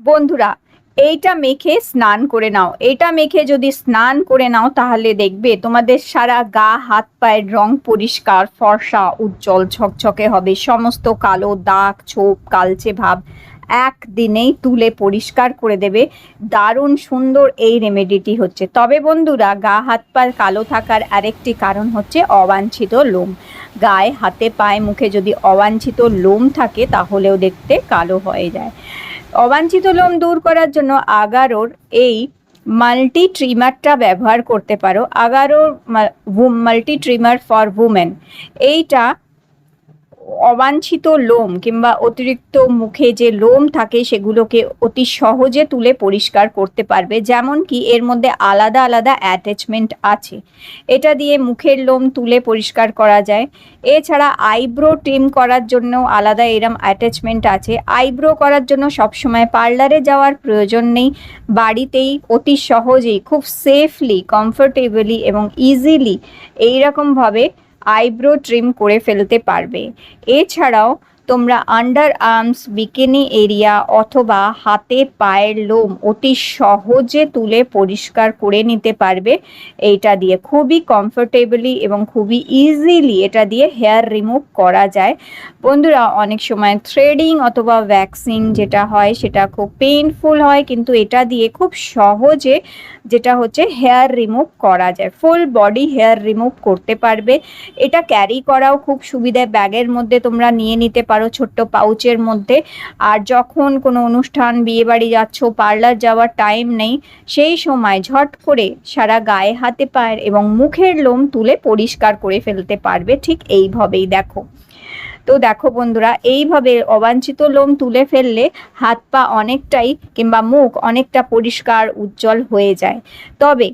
বন্ধুরা, এইটা মেখে স্নান করে নাও। এটা মেখে যদি স্নান করে নাও, তাহলে দেখবে তোমাদের সারা গা, হাত, পায়ের রং পরিষ্কার, ফর্সা, উজ্জ্বল, ঝকঝকে হবে। সমস্ত কালো দাগ, ছোপ, কালচে ভাব একদিনেই তুলে পরিষ্কার করে দেবে। দারুণ সুন্দর এই রেমেডিটি হচ্ছে। তবে বন্ধুরা, গা, হাত পা কালো থাকার আরেকটি কারণ হচ্ছে অবাঞ্ছিত লোম। গায়ে, হাতে, পায়ে, মুখে যদি অবাঞ্ছিত লোম থাকে, তাহলেও দেখতে কালো হয়ে যায়। অবাঞ্ছিত লোম দূর করার জন্য আগারোর এই মাল্টি ট্রিমারটা ব্যবহার করতে পারো। আগারোর মাল্টি ট্রিমার ফর উমেন এইটা অবাঞ্ছিত লোম কিংবা অতিরিক্ত মুখে যে লোম থাকে সেগুলোকে অতি সহজে তুলে পরিষ্কার করতে পারবে। যেমন কি এর মধ্যে আলাদা আলাদা অ্যাটাচমেন্ট আছে। এটা দিয়ে মুখের লোম তুলে পরিষ্কার করা যায়। এছাড়া আইব্রো ট্রিম করার জন্য আলাদা এরম অ্যাটাচমেন্ট আছে। আইব্রো করার জন্য সবসময় পার্লারে যাওয়ার প্রয়োজন নেই। বাড়িতেই অতি সহজেই, খুব সেফলি কমফোর্টেবলি এবং ইজিলি এইরকমভাবে আইব্রো ট্রিম করে ফেলতে পারবে। এছাড়াও তোমরা আন্ডার আর্মস বিকিনি এরিয়া অথবা হাতে পায়ের লোম অতি সহজে তুলে পরিষ্কার করে নিতে পারবে। এইটা দিয়ে খুবই কমফোর্টেবলি এবং খুবই ইজিলি এটা দিয়ে হেয়ার রিমুভ করা যায়। বন্ধুরা, অনেক সময় থ্রেডিং অথবা ভ্যাক্সিং যেটা হয়, সেটা খুব পেইনফুল হয়, কিন্তু এটা দিয়ে খুব সহজে যেটা হচ্ছে হেয়ার রিমুভ করা যায়। ফুল বডি হেয়ার রিমুভ করতে পারবে। এটা ক্যারি করাও খুব সুবিধা। ব্যাগের মধ্যে তোমরা নিয়ে নিতে পারো। ছোট্ট পাউচের মধ্যে। আর যখন কোনো অনুষ্ঠান বিয়ে বাড়ি যাচ্ছ পার্লার যাওয়ার টাইম নেই, সেই সময় ঝট করে সারা গায়ে হাতে পায়ের এবং মুখের লোম তুলে পরিষ্কার করে ফেলতে পারবে। ঠিক এইভাবেই দেখো। তো দেখো বন্ধুরা, এইভাবে অবাঞ্ছিত লোম তুলে ফেললে হাত পা অনেকটাই কিংবা মুখ অনেকটা পরিষ্কার, উজ্জ্বল হয়ে যায়। তবে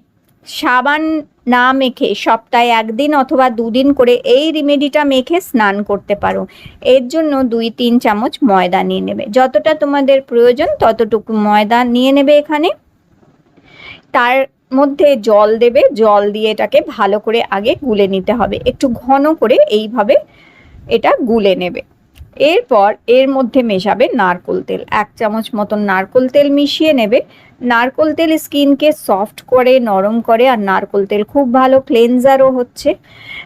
সাবান না মেখে সপ্তাহে একদিন অথবা দুদিন করে এই রেমেডিটা মেখে স্নান করতে পারো। এর জন্য দুই, তিন চামচ ময়দা নিয়ে নেবে। যতটা তোমাদের প্রয়োজন ততটুকু ময়দা নিয়ে নেবে এখানে। তার মধ্যে জল দেবে। জল দিয়ে এটাকে ভালো করে আগে গুলে নিতে হবে। একটু ঘন করে এইভাবে এটা গুলে নেবে। এরপর এর মধ্যে মেশাবে নারকোল তেল। এক চামচ মতন নারকোল তেল মিশিয়ে নেবে। নারকোল তেল স্কিনকে সফট করে, নরম করে, আর নারকোল তেল খুব ভালো ক্লেনজারও হচ্ছে।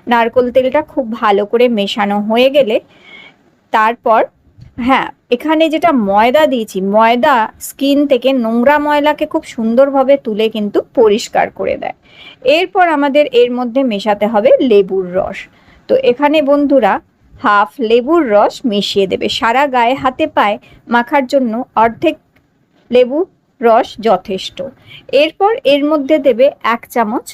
নারকোল তেলটা খুব ভালো করে মেশানো হয়ে গেলে তারপর হ্যাঁ এখানে যেটা ময়দা দিয়েছি, ময়দা স্কিন থেকে নোংরা ময়লাকে খুব সুন্দরভাবে তুলে কিন্তু পরিষ্কার করে দেয়। এরপর আমাদের এর মধ্যে মেশাতে হবে লেবুর রস। তো এখানে বন্ধুরা হাফ লেবুর রস মিশিয়ে দেবে। সারা গায়ে হাতে পায়ে মাখার জন্য অর্ধেক লেবু রস যথেষ্ট। এরপর এর মধ্যে দেবে এক চামচ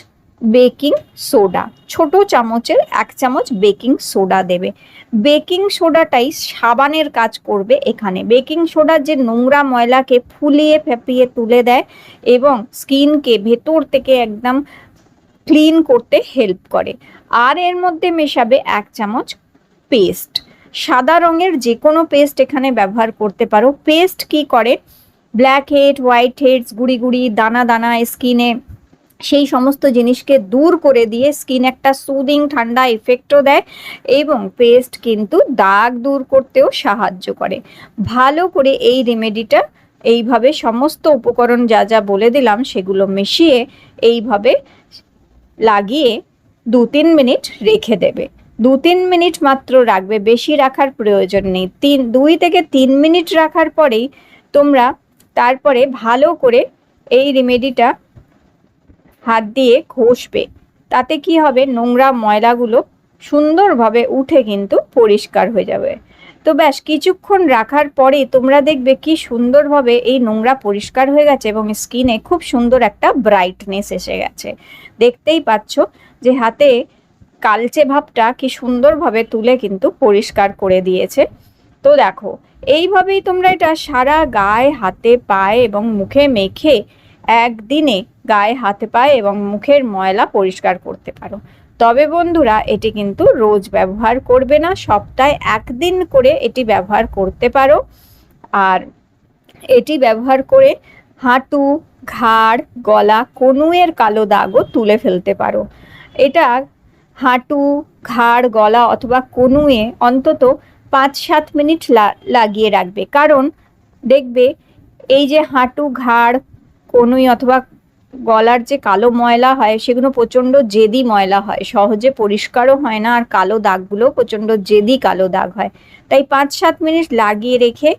বেকিং সোডা। ছোট চামচের এক চামচ বেকিং সোডা দেবে। বেকিং সোডাটাই সাবানের কাজ করবে এখানে। বেকিং সোডা যে নোংরা ময়লাকে ফুলিয়ে ফেপিয়ে তুলে দেয় এবং স্কিনকে ভেতর থেকে একদম ক্লিন করতে হেল্প করে। আর এর মধ্যে মেশাবে এক চামচ পেস্ট। সাদা রঙের যে কোনো পেস্ট এখানে ব্যবহার করতে পারো। পেস্ট কি করে? ব্ল্যাক হেড হোয়াইট হেডস গুড়ি গুড়ি, দানা দানা স্কিনে সেই সমস্ত জিনিসকে দূর করে দিয়ে স্কিন একটা সুদিং ঠান্ডা এফেক্টও দেয় এবং পেস্ট কিন্তু দাগ দূর করতেও সাহায্য করে। ভালো করে এই রেমেডিটা এইভাবে সমস্ত উপকরণ যা যা বলে দিলাম সেগুলো মিশিয়ে এইভাবে লাগিয়ে দু তিন মিনিট রেখে দেবে। দু তিন মিনিট মাত্র রাখবে, বেশি রাখার প্রয়োজন নেই। তিন, দুই থেকে তিন মিনিট রাখার পরেই তোমরা তারপরে ভালো করে এই রেমেডিটা হাত দিয়ে ঘষবে। তাতে কি হবে? নোংরা ময়লাগুলো সুন্দরভাবে উঠে কিন্তু পরিষ্কার হয়ে যাবে। তো ব্যাস, কিছুক্ষণ রাখার পরে তোমরা দেখবে কি সুন্দরভাবে এই নোংরা পরিষ্কার হয়ে গেছে এবং স্কিনে খুব সুন্দর একটা ব্রাইটনেস এসে গেছে। দেখতেই পাচ্ছ যে হাতে কালচে ভাবটা কি সুন্দরভাবে তুলে কিন্তু পরিষ্কার করে দিয়েছে। তো দেখো, এইভাবেই তোমরা এটা সারা গায়ে হাতে পায়ে এবং মুখে মেখে একদিনে গায়ে হাতে পায়ে এবং মুখের ময়লা পরিষ্কার করতে পারো। তবে বন্ধুরা, এটি কিন্তু রোজ ব্যবহার করবে না, সপ্তাহে একদিন করে এটি ব্যবহার করতে পারো। আর এটি ব্যবহার করে হাঁটু, ঘাড়, গলা কনুয়ের কালো দাগও তুলে ফেলতে পারো। এটা হাঁটু, ঘাড়, গলা অথবা কনুয়ে অন্তত পাঁচ সাত মিনিট লাগিয়ে রাখবে। কারণ দেখবে এই যে হাঁটু, ঘাড়, কনুই অথবা গলার যে কালো ময়লা হয়, সেগুলো প্রচণ্ড জেদি ময়লা হয়। সহজে পরিষ্কারও হয় না আর কালো দাগগুলো প্রচণ্ড জেদি কালো দাগ হয়। তাই পাঁচ সাত মিনিট লাগিয়ে রেখে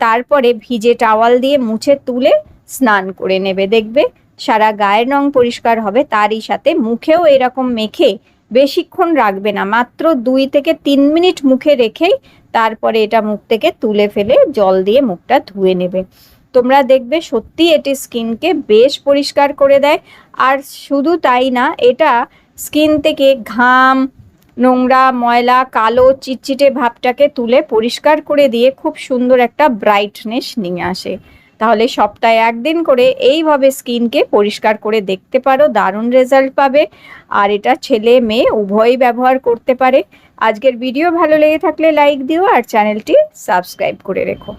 তারপরে ভিজে টাওয়াল দিয়ে মুছে তুলে স্নান করে নেবে। দেখবে সারা গায়ের রং পরিষ্কার হবে, তারই সাথে মুখেও এরকম মেখে বেশিক্ষণ রাখবে না, মাত্র দুই থেকে তিন মিনিট মুখে রেখেই তারপরে এটা মুখ থেকে তুলে ফেলে জল দিয়ে মুখটা ধুয়ে নেবে। তোমরা দেখবে সত্যি এটি স্কিনকে বেশ পরিষ্কার করে দেয়। আর শুধু তাই না, এটা স্কিন থেকে ঘাম, নোংরা, ময়লা, কালো, চিটচিটে ভাবটাকে তুলে পরিষ্কার করে দিয়ে খুব সুন্দর একটা ব্রাইটনেস নিয়ে আসে। তাহলে সপ্তাহে একদিন করে এইভাবে স্কিনকে পরিষ্কার করে দেখতে পারো, দারুণ রেজাল্ট পাবে। আর এটা ছেলে মেয়ে উভয়ই ব্যবহার করতে পারে। আজকের ভিডিও ভালো লেগে থাকলে লাইক দিও আর চ্যানেলটি সাবস্ক্রাইব করে রেখো।